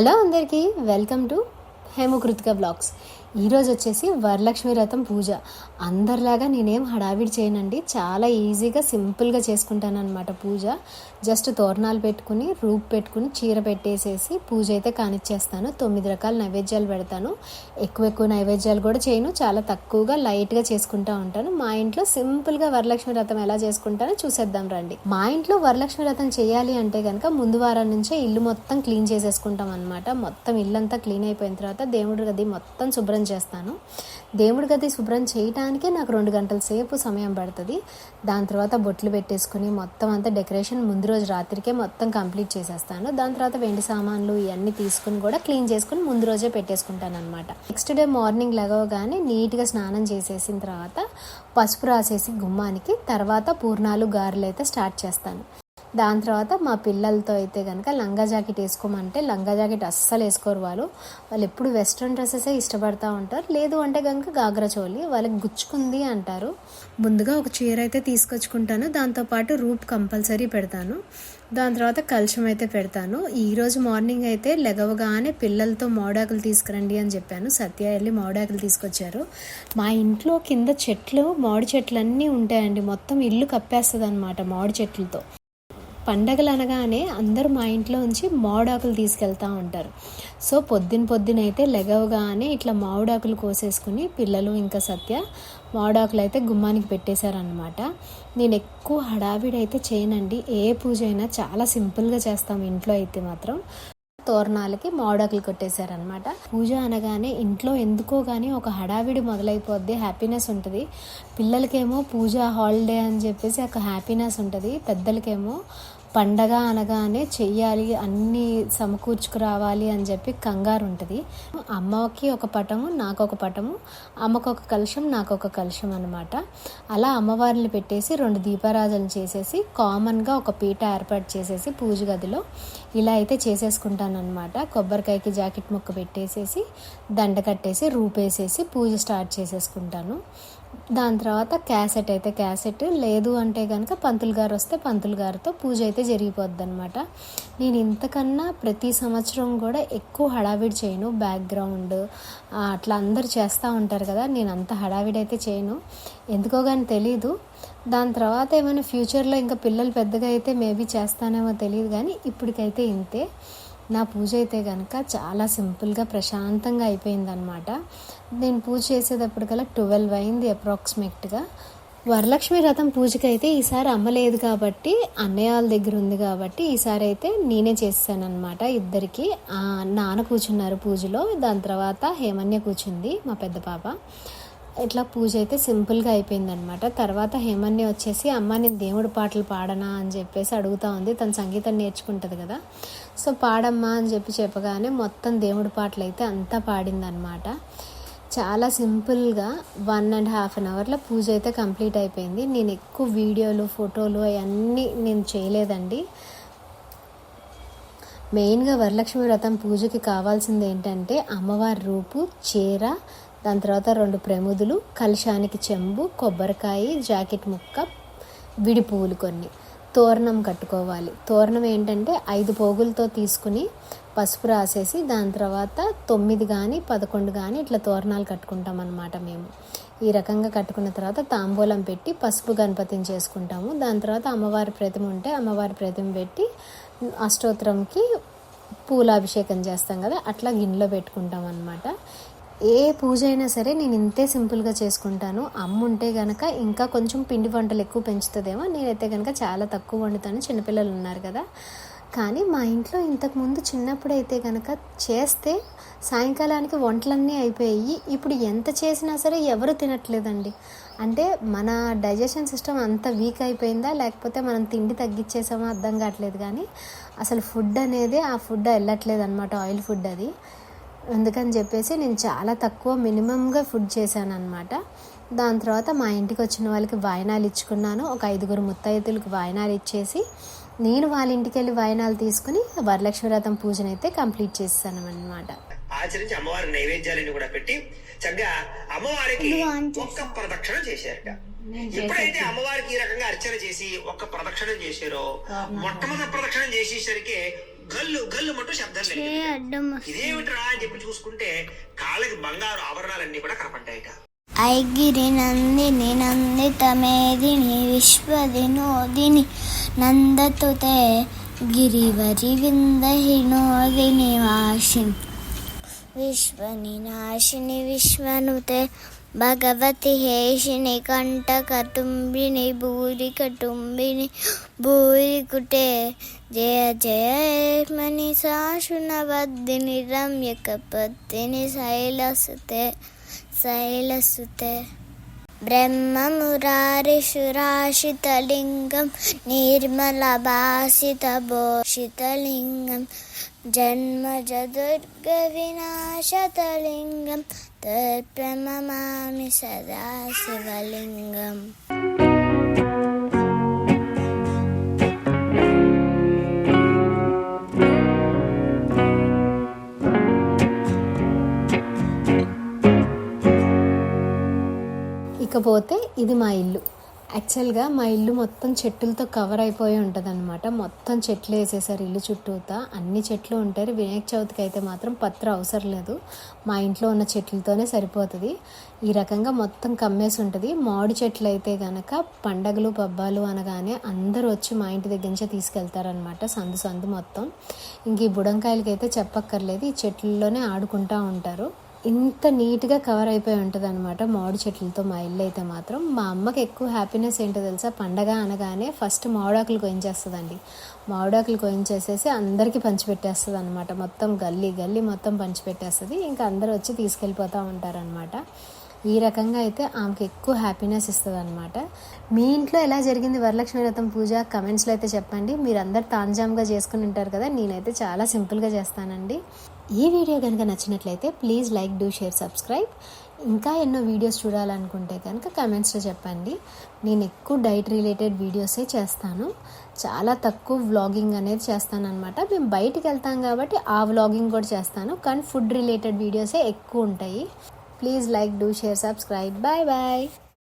Hello అందరికీ welcome to హేమకృతిక blogs. ఈరోజు వచ్చేసి వరలక్ష్మి వ్రతం పూజ. అందరిలాగా నేనేం హడావిడి చేయనండి. చాలా ఈజీగా సింపుల్గా చేసుకుంటానన్నమాట పూజ. జస్ట్ తోరణాలు పెట్టుకుని రూప్ పెట్టుకుని చీర పెట్టేసేసి పూజ అయితే కానిచ్చేస్తాను. తొమ్మిది రకాల నైవేద్యాలు పెడతాను. ఎక్కువ ఎక్కువ నైవేద్యాలు కూడా చేయను. చాలా తక్కువగా లైట్గా చేసుకుంటా ఉంటాను. మా ఇంట్లో సింపుల్గా వరలక్ష్మి వ్రతం ఎలా చేసుకుంటానో చూసేద్దాం రండి. మా ఇంట్లో వరలక్ష్మి వ్రతం చేయాలి అంటే కనుక ముందు వారం నుంచే ఇల్లు మొత్తం క్లీన్ చేసేసుకుంటాం అనమాట మొత్తం ఇల్లంతా క్లీన్ అయిపోయిన తర్వాత దేవుడి గది మొత్తం శుభ్రం చేస్తాను. దేవుడి గది శుభ్రం చేయటానికే నాకు రెండు గంటల సేపు సమయం పడుతుంది. దాని తర్వాత బొట్లు పెట్టేసుకుని మొత్తం అంతా డెకరేషన్ ముందు రోజు రాత్రికే మొత్తం కంప్లీట్ చేసేస్తాను. దాని తర్వాత వెండి సామాన్లు ఇవన్నీ తీసుకుని కూడా క్లీన్ చేసుకుని ముందు రోజే పెట్టేసుకుంటాను అనమాట నెక్స్ట్ డే మార్నింగ్ లెగవగానే నీట్గా స్నానం చేసేసిన తర్వాత పసుపు రాసేసి గుమ్మానికి తర్వాత పూర్ణాలు గారెలు అయితే స్టార్ట్ చేస్తాను. దాని తర్వాత మా పిల్లలతో అయితే కనుక లంగా జాకెట్ వేసుకోమంటే లంగా జాకెట్ అస్సలు వేసుకోరు వాళ్ళు. వాళ్ళు ఎప్పుడు వెస్ట్రన్ డ్రెస్సెసే ఇష్టపడతా ఉంటారు. లేదు అంటే కనుక గాగ్రా చోలి వాళ్ళకి గుచ్చుకుంది అంటారు. ముందుగా ఒక చీర అయితే తీసుకొచ్చుకుంటాను. దాంతోపాటు రూప్ కంపల్సరీ పెడతాను. దాని తర్వాత కలుషం అయితే పెడతాను. ఈరోజు మార్నింగ్ అయితే లెగవగానే పిల్లలతో మోడాకులు తీసుకురండి అని చెప్పాను. సత్య వెళ్ళి మోడాకులు తీసుకొచ్చారు. మా ఇంట్లో కింద చెట్లు మామిడి చెట్లు అన్నీ ఉంటాయండి. మొత్తం ఇల్లు కప్పేస్తుంది అనమాట మామిడి చెట్లతో. పండగలు అనగానే అందరూ మా ఇంట్లో నుంచి మామిడాకులు తీసుకెళ్తూ ఉంటారు. సో పొద్దున పొద్దున అయితే లెగవగానే ఇట్లా మామిడాకులు కోసేసుకుని పిల్లలు ఇంకా సత్య మామిడాకులు అయితే గుమ్మానికి పెట్టేశారనమాట నేను ఎక్కువ హడావిడి అయితే చేయనండి. ఏ పూజ అయినా చాలా సింపుల్గా చేస్తాం ఇంట్లో అయితే మాత్రం. తోరణాలకి మామిడాకులు కొట్టేశారనమాట పూజ అనగానే ఇంట్లో ఎందుకో కానీ ఒక హడావిడి మొదలైపోద్ది హ్యాపీనెస్ ఉంటుంది. పిల్లలకేమో పూజ హాలిడే అని చెప్పేసి ఒక హ్యాపీనెస్ ఉంటుంది. పెద్దలకేమో పండగ అనగానే చెయ్యాలి అన్నీ సమకూర్చుకురావాలి అని చెప్పి కంగారు ఉంటుంది అమ్మకి ఒక పటము నాకు ఒక పటము అమ్మకు ఒక కలుషం నాకు ఒక కలుషం అనమాట అలా అమ్మవారిని పెట్టేసి రెండు దీపారాధన చేసేసి కామన్గా ఒక పీట ఏర్పాటు చేసేసి పూజ గదిలో ఇలా అయితే చేసేసుకుంటాను అనమాట కొబ్బరికాయకి జాకెట్ ముక్క పెట్టేసేసి దండ కట్టేసి రూపేసేసి పూజ స్టార్ట్ చేసేసుకుంటాను. దాని తర్వాత క్యాసెట్ అయితే క్యాసెట్. లేదు అంటే కనుక పంతులు గారు వస్తే పంతులు గారితో పూజ అయితే జరిగిపోద్ది అనమాట నేను ఇంతకన్నా ప్రతి సంవత్సరం కూడా ఎక్కువ హడావిడి చేయను. బ్యాక్గ్రౌండ్ అట్లా అందరు చేస్తూ ఉంటారు కదా నేను అంత హడావిడి అయితే చేయను. ఎందుకో కానీ తెలీదు. దాని తర్వాత ఏమైనా ఫ్యూచర్లో ఇంకా పిల్లలు పెద్దగా అయితే మేబీ చేస్తానేమో తెలియదు కానీ ఇప్పటికైతే ఇంతే. నా పూజ అయితే కనుక చాలా సింపుల్గా ప్రశాంతంగా అయిపోయిందనమాట నేను పూజ చేసేటప్పటికల్లా ట్వెల్వ్ అయింది అప్రాక్సిమేట్గా. వరలక్ష్మి రథం పూజకి అయితే ఈసారి అమ్మలేదు కాబట్టి అన్నయ్య వాళ్ళ దగ్గర ఉంది కాబట్టి ఈసారి అయితే నేనే చేస్తానమాట ఇద్దరికి. నాన్న కూర్చున్నారు పూజలో దాని తర్వాత హేమన్య కూర్చుంది మా పెద్ద పాప. ఇట్లా పూజ అయితే సింపుల్గా అయిపోయిందనమాట తర్వాత హేమన్ని వచ్చేసి అమ్మ నేను దేవుడు పాటలు పాడనా? అని చెప్పేసి అడుగుతా ఉంది. తన సంగీతం నేర్చుకుంటుంది కదా. సో పాడమ్మా అని చెప్పి చెప్పగానే మొత్తం దేవుడి పాటలు అయితే అంతా పాడిందనమాట చాలా సింపుల్గా వన్ అండ్ హాఫ్ అన్ అవర్లో పూజ అయితే కంప్లీట్ అయిపోయింది. నేను ఎక్కువ వీడియోలు ఫోటోలు అవన్నీ నేను చేయలేదండి. మెయిన్గా వరలక్ష్మి వ్రతం పూజకి కావాల్సింది ఏంటంటే అమ్మవారి రూపు చీర దాని తర్వాత రెండు ప్రముదులు కలశానికి చెంబు కొబ్బరికాయ జాకెట్ ముక్క విడి పువ్వులు కొన్ని. తోరణం కట్టుకోవాలి. తోరణం ఏంటంటే ఐదు పోగులతో తీసుకుని పసుపు రాసేసి దాని తర్వాత తొమ్మిది కానీ పదకొండు కానీ ఇట్లా తోరణాలు కట్టుకుంటాం అన్నమాట మేము. ఈ రకంగా కట్టుకున్న తర్వాత తాంబూలం పెట్టి పసుపు గణపతిని చేసుకుంటాము. దాని తర్వాత అమ్మవారి ప్రతిమ ఉంటే అమ్మవారి ప్రతిమ పెట్టి అష్టోత్తరంకి పూలాభిషేకం చేస్తాం కదా అట్లా గిన్నెలో పెట్టుకుంటాం అనమాట ఏ పూజ అయినా సరే నేను ఇంతే సింపుల్గా చేసుకుంటాను. అమ్మ ఉంటే కనుక ఇంకా కొంచెం పిండి వంటలు ఎక్కువ పెంచుతుందేమో. నేనైతే కనుక చాలా తక్కువ వండుతాను. చిన్నపిల్లలు ఉన్నారు కదా. కానీ మా ఇంట్లో ఇంతకుముందు చిన్నప్పుడు అయితే కనుక చేస్తే సాయంకాలానికి వంటలన్నీ అయిపోయాయి. ఇప్పుడు ఎంత చేసినా సరే ఎవరు తినట్లేదండి. అంటే మన డైజెషన్ సిస్టమ్ అంత వీక్ అయిపోయిందా? లేకపోతే మనం తిండి తగ్గించేసామో అర్థం కావట్లేదు కానీ అసలు ఫుడ్ అనేది ఆ ఫుడ్ వెళ్ళట్లేదు అనమాట ఆయిల్ ఫుడ్ అది. అందుకని చెప్పేసి నేను చాలా తక్కువ మినిమంగా ఫుడ్ చేశాను అనమాట దాని తర్వాత మా ఇంటికి వచ్చిన వాళ్ళకి వాయినాలు ఇచ్చుకున్నాను. ఒక ఐదుగురు ముత్తైదులకు వాయినాలు ఇచ్చేసి నేను వాళ్ళ ఇంటికి వెళ్ళి వాయినాలు తీసుకుని వరలక్ష్మి వ్రతం పూజనైతే కంప్లీట్ చేస్తాను అనమాట ఆచరించి అమ్మవారి నైవేద్యాలను కూడా పెట్టి చక్కగా అమ్మవారికి ఒక్క ప్రదక్షిణ చేశారట. ఎప్పుడైతే అమ్మవారికి ఈ రకంగా అర్చన చేసి ఒక్క ప్రదక్షిణం చేశారో మొట్టమొదటి ప్రదక్షిణం చేసేసరికి గల్లు గల్లు మట్టు శబ్దం ఇదేమిట్రా అని చెప్పి చూసుకుంటే కాళ్ళకి బంగారు ఆభరణాలన్నీ కూడా కనపడ్డాయిట. ఐగిరి నందిని నందితమేదిని విశ్వదినోదిని నందతుతే గిరివరి విందహినోదిని వాసిని విశ్వని నాశిని విశ్వనుతే భగవతి హేషిని కంటకటుంబిని భూరికటుంబిని భూరికుటే జయ జయ మణి శాశునవద్దిని రమ్యకపత్తిని శైలసుతే శైలసుతే. బ్రహ్మమురారిషురాశితలింగం నిర్మలభాసితభోషితలింగం జన్మజదుర్గ వినాశతలింగం తర్ప్రమమామి సదా శివలింగం ఇకపోతే ఇది మా ఇల్లు యాక్చువల్గా మా ఇల్లు మొత్తం చెట్టులతో కవర్ అయిపోయి ఉంటుంది మొత్తం చెట్లు వేసేసారు ఇల్లు చుట్టూతా. అన్ని చెట్లు ఉంటారు వినాయక చవితికి అయితే మాత్రం పత్ర అవసరం లేదు. మా ఇంట్లో ఉన్న చెట్లతోనే సరిపోతుంది. ఈ రకంగా మొత్తం కమ్మేసి ఉంటుంది. మామిడి చెట్లు అయితే కనుక పండగలు పబ్బాలు అనగానే అందరూ వచ్చి మా ఇంటి దగ్గర నుంచే తీసుకెళ్తారనమాట సందు సందు మొత్తం. ఇంక ఈ బుడంకాయలకి అయితే చెప్పక్కర్లేదు. ఈ చెట్లలోనే ఆడుకుంటూ ఉంటారు. ఇంత నీట్గా కవర్ అయిపోయి ఉంటుంది అనమాట మామిడి చెట్లతో మా ఇల్లు అయితే మాత్రం. మా అమ్మకి ఎక్కువ హ్యాపీనెస్ ఏంటో తెలుసా? పండగ అనగానే ఫస్ట్ మామిడాకులు కోయించేస్తుందండి. మామిడాకులు కోయించేసేసి అందరికీ పంచిపెట్టేస్తుంది అనమాట మొత్తం గల్లీ గల్లీ మొత్తం పంచిపెట్టేస్తుంది. ఇంకా అందరూ వచ్చి తీసుకెళ్ళిపోతూ ఉంటారనమాట ఈ రకంగా అయితే ఆమెకి ఎక్కువ హ్యాపీనెస్ ఇస్తుంది అనమాట మీ ఇంట్లో ఎలా జరిగింది వరలక్ష్మి వ్రతం పూజ కమెంట్స్లో అయితే చెప్పండి. మీరు అందరు తాంజామ్గా చేసుకుని ఉంటారు కదా నేనైతే చాలా సింపుల్గా చేస్తానండి. ఈ వీడియో కనుక నచ్చినట్లయితే please like do share subscribe ఇంకా ఎన్నో వీడియోస్ చూడాలనుకుంటే కనుక కమెంట్స్లో చెప్పండి. నేను ఎక్కువ డైట్ రిలేటెడ్ వీడియోసే చేస్తాను. చాలా తక్కువ వ్లాగింగ్ అనేది చేస్తాను అనమాట మేము బయటికి వెళ్తాం కాబట్టి ఆ వ్లాగింగ్ కూడా చేస్తాను. కానీ ఫుడ్ రిలేటెడ్ వీడియోసే ఎక్కువ ఉంటాయి. Please like do share subscribe bye bye